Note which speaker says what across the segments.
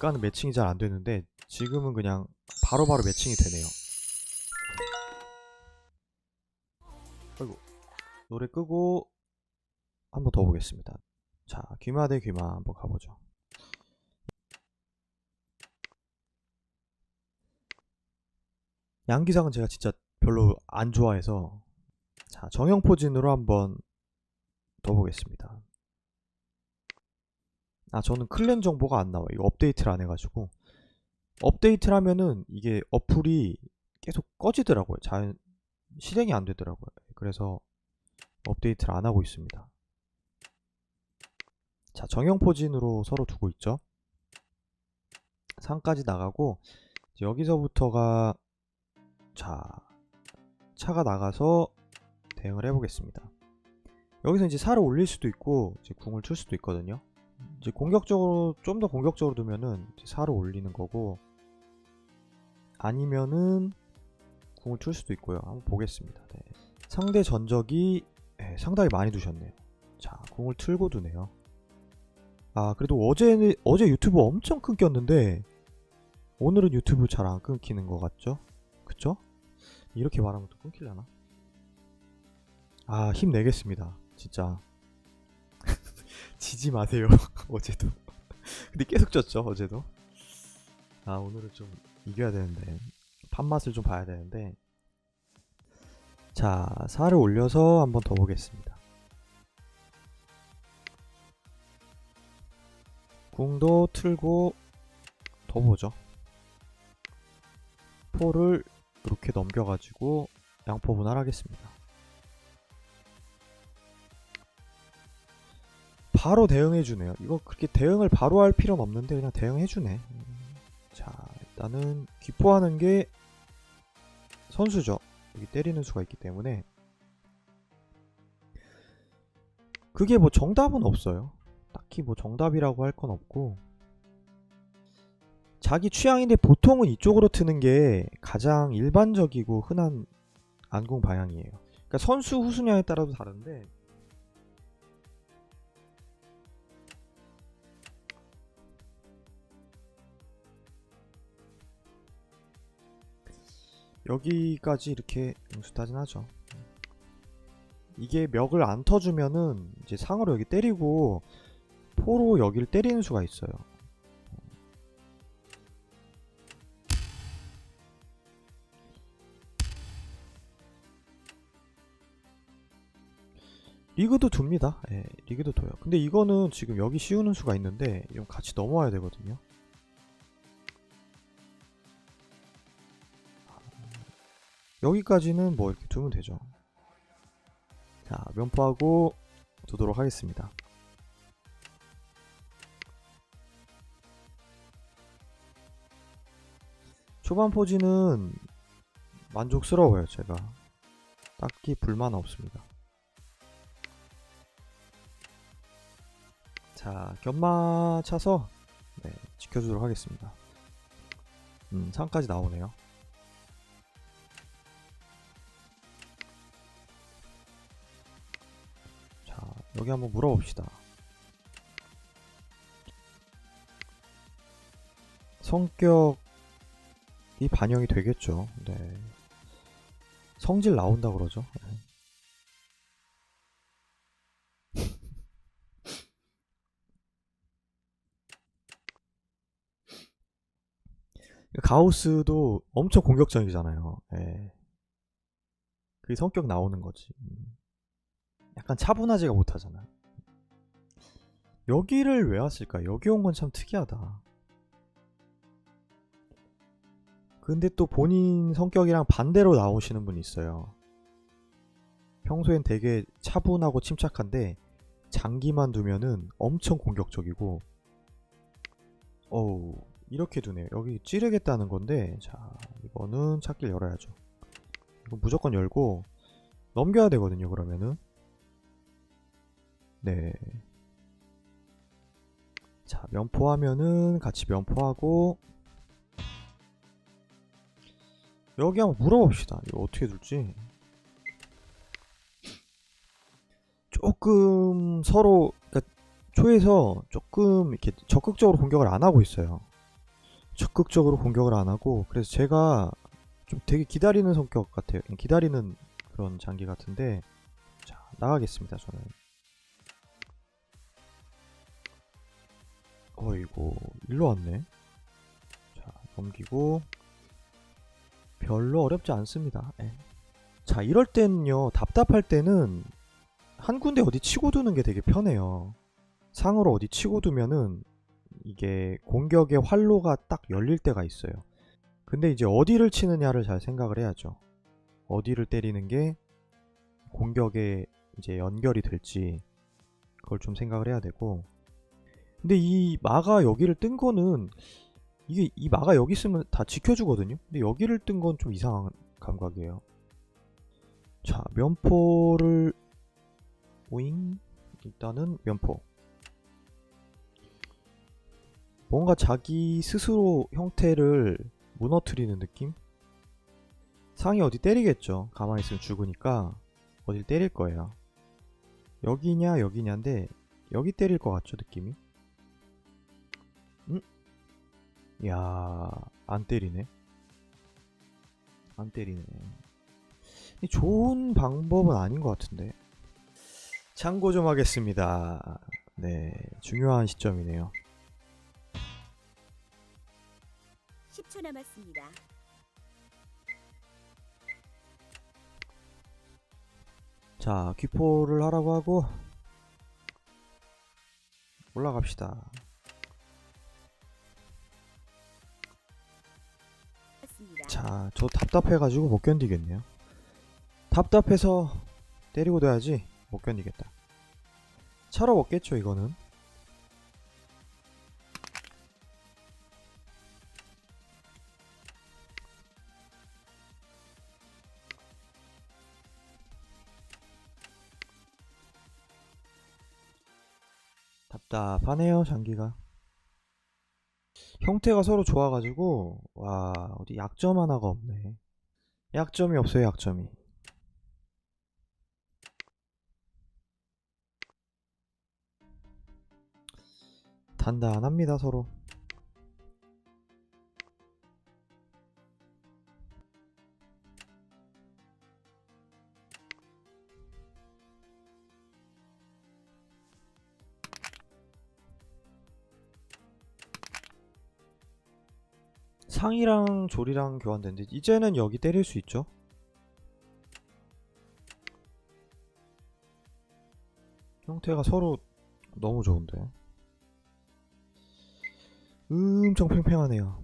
Speaker 1: 아까는 매칭이 잘 안 되는데 지금은 그냥 바로 바로 매칭이 되네요. 아이고 노래 끄고 한번 더 보겠습니다. 자 귀마 대 귀마 한번 가보죠. 양기상은 제가 진짜 별로 안 좋아해서 자 정형 포진으로 한번 더 보겠습니다. 아 저는 클랜 정보가 안 나와요. 이거 업데이트를 안 해가지고 업데이트를 하면은 이게 어플이 계속 꺼지더라고요. 잘 실행이 안 되더라고요. 그래서 업데이트를 안 하고 있습니다. 자 정형포진으로 서로 두고 있죠. 상까지 나가고 여기서부터가 자 차가 나가서 대응을 해보겠습니다. 여기서 이제 살을 올릴 수도 있고 이제 궁을 출 수도 있거든요. 이제 공격적으로 좀 더 공격적으로 두면은 이제 살을 올리는 거고 아니면은 궁을 출 수도 있고요. 한번 보겠습니다. 네. 상대 전적이 네, 상당히 많이 두셨네요. 자, 궁을 틀고 두네요. 아, 그래도 어제 어제 유튜브 엄청 끊겼는데 오늘은 유튜브 잘 안 끊기는 것 같죠? 그쵸? 이렇게 말하면 또 끊기려나? 아, 힘내겠습니다. 진짜. 지지 마세요. 어제도. 근데 계속 졌죠, 어제도. 아, 오늘은 좀 이겨야 되는데. 판맛을 좀 봐야 되는데. 자, 살을 올려서 한번 더 보겠습니다. 궁도 틀고 더 보죠. 포를 이렇게 넘겨가지고 양포 분할하겠습니다. 바로 대응해 주네요. 이거 그렇게 대응을 바로 할 필요는 없는데 그냥 대응해 주네. 음, 자, 일단은 기포하는 게 선수죠. 여기 때리는 수가 있기 때문에 그게 뭐 정답은 없어요. 딱히 뭐 정답이라고 할 건 없고 자기 취향인데 보통은 이쪽으로 트는 게 가장 일반적이고 흔한 안궁 방향이에요. 그러니까 선수 후수냐에 따라도 다른데 여기까지 이렇게 응수타진 하죠. 이게 멱을 안 터주면은 이제 상으로 여기 때리고 포로 여기를 때리는 수가 있어요. 리그도 둡니다. 예, 리그도 둬요. 근데 이거는 지금 여기 씌우는 수가 있는데 좀 같이 넘어와야 되거든요. 여기까지는 뭐 이렇게 두면 되죠. 자, 면포하고 두도록 하겠습니다. 초반 포지는 만족스러워요, 제가. 딱히 불만 없습니다. 자, 견마 차서 네, 지켜주도록 하겠습니다. 음, 상까지 나오네요. 여기 한번 물어봅시다. 성격이 반영이 되겠죠. 네. 성질 나온다 그러죠. 네. 가우스도 엄청 공격적이잖아요. 예. 그 성격 나오는 거지. 음. 약간 차분하지가 못하잖아. 여기를 왜 왔을까? 여기 온 건 참 특이하다. 근데 또 본인 성격이랑 반대로 나오시는 분이 있어요. 평소엔 되게 차분하고 침착한데 장기만 두면은 엄청 공격적이고 어우 이렇게 두네요. 여기 찌르겠다는 건데 자 이거는 찾길 열어야죠. 이거 무조건 열고 넘겨야 되거든요. 그러면은 네. 자 면포하면은 같이 면포하고 여기 한번 물어봅시다. 이거 어떻게 둘지. 조금 서로 그러니까 초에서 조금 이렇게 적극적으로 공격을 안 하고 있어요. 적극적으로 공격을 안 하고 그래서 제가 좀 되게 기다리는 성격 같아요. 기다리는 그런 장기 같은데 자 나가겠습니다. 저는 어이고 일로 왔네. 자 넘기고 별로 어렵지 않습니다. 예. 자 이럴 때는요 답답할 때는 한 군데 어디 치고 두는 게 되게 편해요. 상으로 어디 치고 두면은 이게 공격의 활로가 딱 열릴 때가 있어요. 근데 이제 어디를 치느냐를 잘 생각을 해야죠. 어디를 때리는 게 공격에 이제 연결이 될지 그걸 좀 생각을 해야 되고. 근데 이 마가 여기를 뜬 거는 이게 이 마가 여기 있으면 다 지켜주거든요. 근데 여기를 뜬 건 좀 이상한 감각이에요. 자, 면포를 오잉 일단은 면포. 뭔가 자기 스스로 형태를 무너뜨리는 느낌? 상이 어디 때리겠죠. 가만히 있으면 죽으니까 어딜 때릴 거예요. 여기냐 여기냐인데 여기 때릴 것 같죠 느낌이? 야, 안 때리네. 안 때리네. 이 좋은 방법은 아닌 것 같은데. 참고 좀 하겠습니다. 네, 중요한 시점이네요.
Speaker 2: 10초 남았습니다.
Speaker 1: 자, 귀포를 하라고 하고
Speaker 2: 올라갑시다.
Speaker 1: 자, 저 답답해가지고 못 견디겠네요. 답답해서 때리고 둬야지 못 견디겠다. 차로 먹겠죠, 이거는. 답답하네요, 장기가. 형태가 서로 좋아가지고 와 어디 약점 하나가 없네. 약점이 없어요 약점이. 단단합니다 서로 상이랑 조리랑 교환됐는데 이제는 여기 때릴 수 있죠? 형태가 서로 너무 좋은데 엄청 팽팽하네요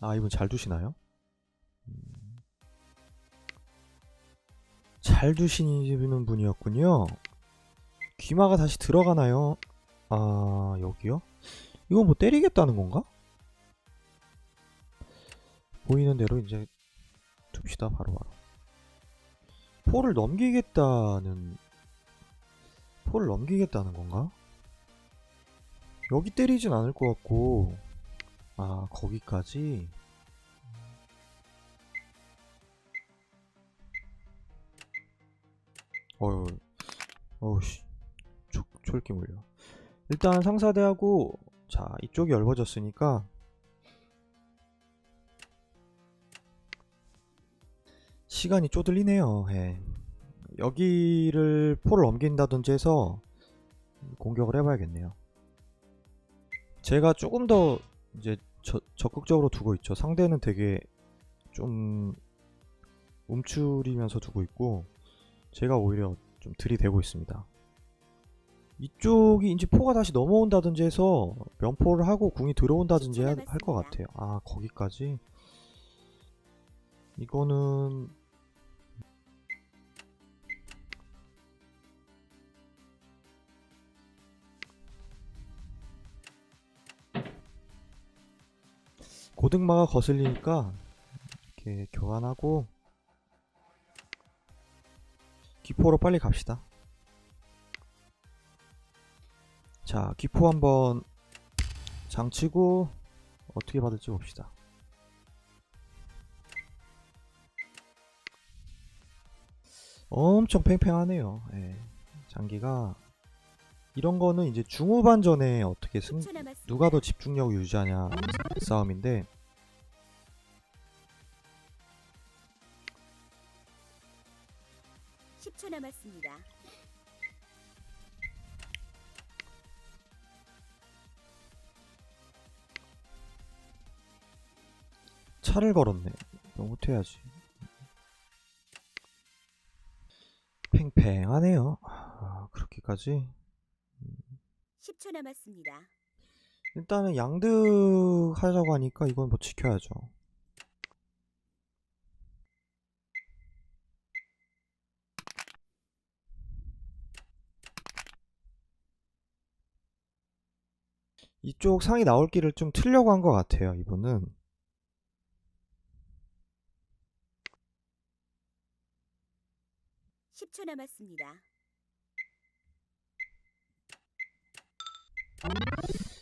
Speaker 1: 아 이분 잘 두시나요? 잘 두시는 분이었군요 귀마가 다시 들어가나요? 아 여기요? 이거 뭐 때리겠다는 건가? 보이는 대로 이제 둡시다 바로바로 포를 넘기겠다는 포를 넘기겠다는 건가? 여기 때리진 않을 것 같고 아 거기까지 어휴 어우씨 초, 초읽기 물려 일단 상사대하고 자 이쪽이 넓어졌으니까 시간이 쪼들리네요. 예. 여기를 포를 넘긴다든지 해서 공격을 해봐야겠네요. 제가 조금 더 이제 저- 적극적으로 두고 있죠. 상대는 되게 좀 움츠리면서 두고 있고 제가 오히려 좀 들이대고 있습니다. 이쪽이 이제 포가 다시 넘어온다든지 해서 면포를 하고 궁이 들어온다든지 할 것 같아요. 아 거기까지 이거는 고등마가 거슬리니까 이렇게 교환하고 기포로 빨리 갑시다. 자, 기포 한번 장치고 어떻게 받을지 봅시다. 엄청 팽팽하네요. 예. 장기가 이런 거는 이제 중후반전에 어떻게 승
Speaker 2: 10초 남았습니다.
Speaker 1: 누가 더 집중력 을 유지하냐 싸움인데
Speaker 2: 남았습니다.
Speaker 1: 차를 걸었네. 너무 못해야지. 팽팽하네요. 아, 그렇게까지.
Speaker 2: 10초 남았습니다.
Speaker 1: 일단은 양득 하자고 하니까 이건 뭐 지켜야죠. 이쪽 상이 나올 길을 좀 틀려고 한 것 같아요, 이분은.
Speaker 2: 십초 남았습니다.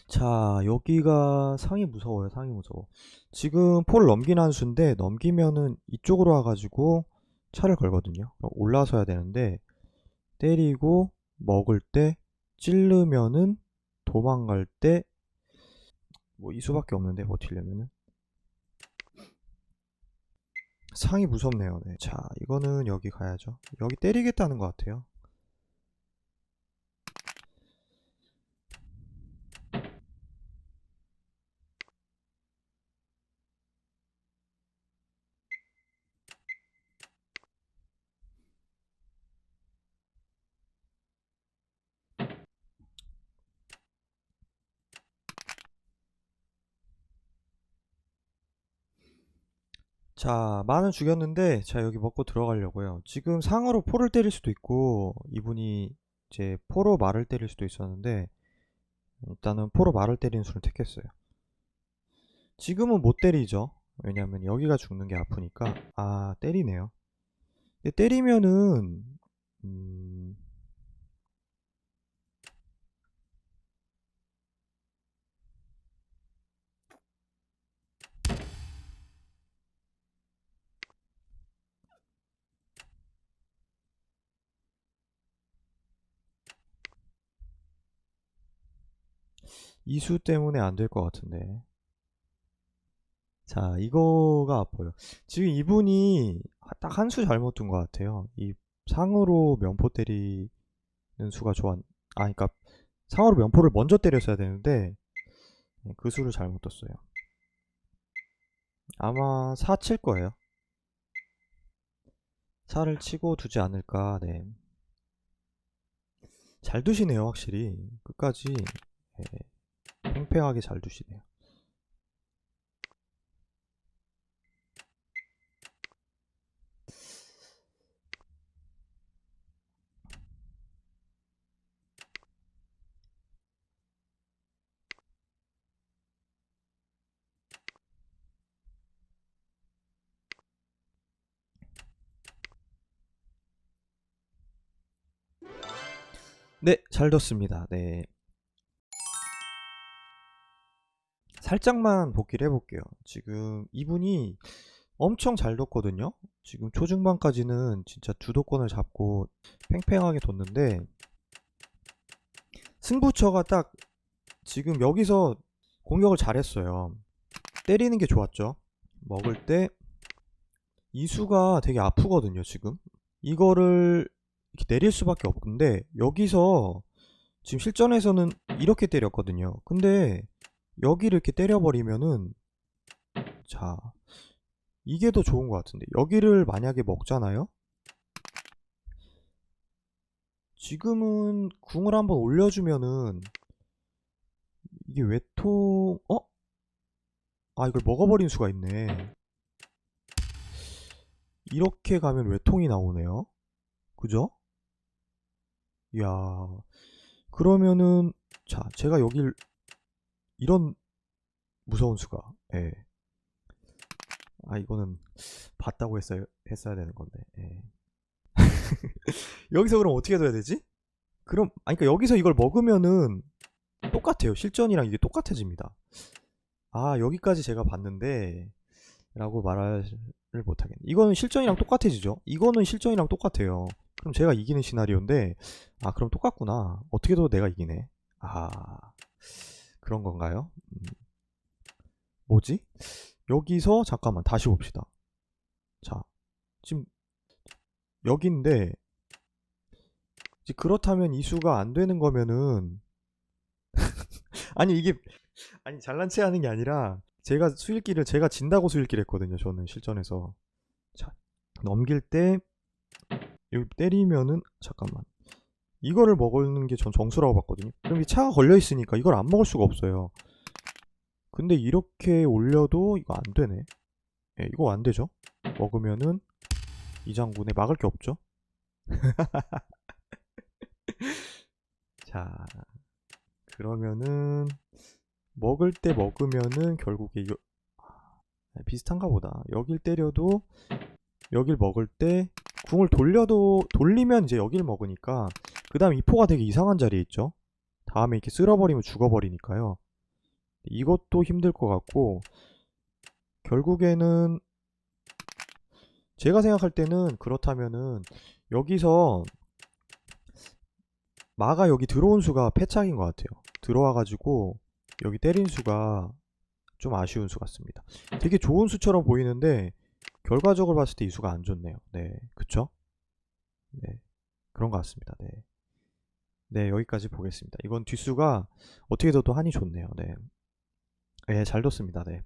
Speaker 1: 자, 여기가 상이 무서워요. 상이 무서워. 지금 폴 넘긴 한 수인데 넘기면은 이쪽으로 와가지고 차를 걸거든요. 그럼 올라서야 되는데 때리고 먹을 때 찌르면은 도망갈 때 뭐 이 수밖에 없는데 버티려면은 상이 무섭네요. 네. 자, 이거는 여기 가야죠. 여기 때리겠다는 것 같아요. 자, 만은 죽였는데, 자, 여기 먹고 들어가려고요. 지금 상으로 포를 때릴 수도 있고, 이분이 이제 포로 말을 때릴 수도 있었는데, 일단은 포로 말을 때리는 수를 택했어요. 지금은 못 때리죠. 왜냐면 여기가 죽는 게 아프니까. 아, 때리네요. 때리면은, 음, 이수 때문에 안 될 것 같은데. 자, 이거가 아파요. 지금 이분이 딱 한 수 잘못 둔 것 같아요. 이 상으로 면포 때리는 수가 좋았, 아, 그니까 상으로 면포를 먼저 때렸어야 되는데, 네, 그 수를 잘못 뒀어요. 아마 4 칠 거예요. 4를 치고 두지 않을까, 네. 잘 두시네요, 확실히. 끝까지. 네. 팽팽하게 잘 두시네요. 네, 잘 뒀습니다. 네. 살짝만 복귀를 해볼게요. 지금 이분이 엄청 잘 뒀거든요. 지금 초중반까지는 진짜 주도권을 잡고 팽팽하게 뒀는데 승부처가 딱 지금 여기서 공격을 잘했어요. 때리는 게 좋았죠. 먹을 때 이수가 되게 아프거든요, 지금. 이거를 이렇게 내릴 수밖에 없는데 여기서 지금 실전에서는 이렇게 때렸거든요. 근데 여기를 이렇게 때려버리면은 자 이게 더 좋은 것 같은데. 여기를 만약에 먹잖아요? 지금은 궁을 한번 올려주면은 이게 외통 어? 아 이걸 먹어버린 수가 있네. 이렇게 가면 외통이 나오네요. 그죠? 이야. 그러면은 자 제가 여길 이런 무서운 수가 예. 아 이거는 봤다고 했어야 했어야 되는 건데 예. 여기서 그럼 어떻게 돼야 되지? 그럼 아니 그러니까 여기서 이걸 먹으면은 똑같아요 실전이랑 이게 똑같아집니다 아 여기까지 제가 봤는데 라고 말을 못하겠네. 이거는 실전이랑 똑같아지죠? 이거는 실전이랑 똑같아요. 그럼 제가 이기는 시나리오인데, 아, 그럼 똑같구나. 어떻게 도 내가 이기네. 아, 그런 건가요? 음. 뭐지? 여기서, 잠깐만, 다시 봅시다. 자, 지금, 여기인데, 그렇다면 이 수가 안 되는 거면은, 아니, 이게, 아니, 잘난 체 하는 게 아니라, 제가 수일기를 제가 진다고 수일기를 했거든요. 저는 실전에서. 자, 넘길 때 여기 때리면은 잠깐만. 이거를 먹는 게 전 정수라고 봤거든요. 그럼 이 차가 걸려 있으니까 이걸 안 먹을 수가 없어요. 근데 이렇게 올려도 이거 안 되네. 예, 이거 안 되죠? 먹으면은 이 장군에 막을 게 없죠. 자, 그러면은 먹을 때 먹으면은 결국에 요, 아, 비슷한가 보다. 여길 때려도 여길 먹을 때 궁을 돌려도 돌리면 이제 여길 먹으니까 그 다음 이 포가 되게 이상한 자리에 있죠. 다음에 이렇게 쓸어버리면 죽어버리니까요. 이것도 힘들 것 같고 결국에는 제가 생각할 때는 그렇다면은 여기서 마가 여기 들어온 수가 패착인 것 같아요. 들어와가지고 여기 때린 수가 좀 아쉬운 수 같습니다. 되게 좋은 수처럼 보이는데 결과적으로 봤을 때 이 수가 안 좋네요. 네, 그쵸? 네, 그런 것 같습니다. 네, 네 여기까지 보겠습니다. 이건 뒷수가 어떻게 둬도 한이 좋네요. 네, 네, 잘 뒀습니다. 네.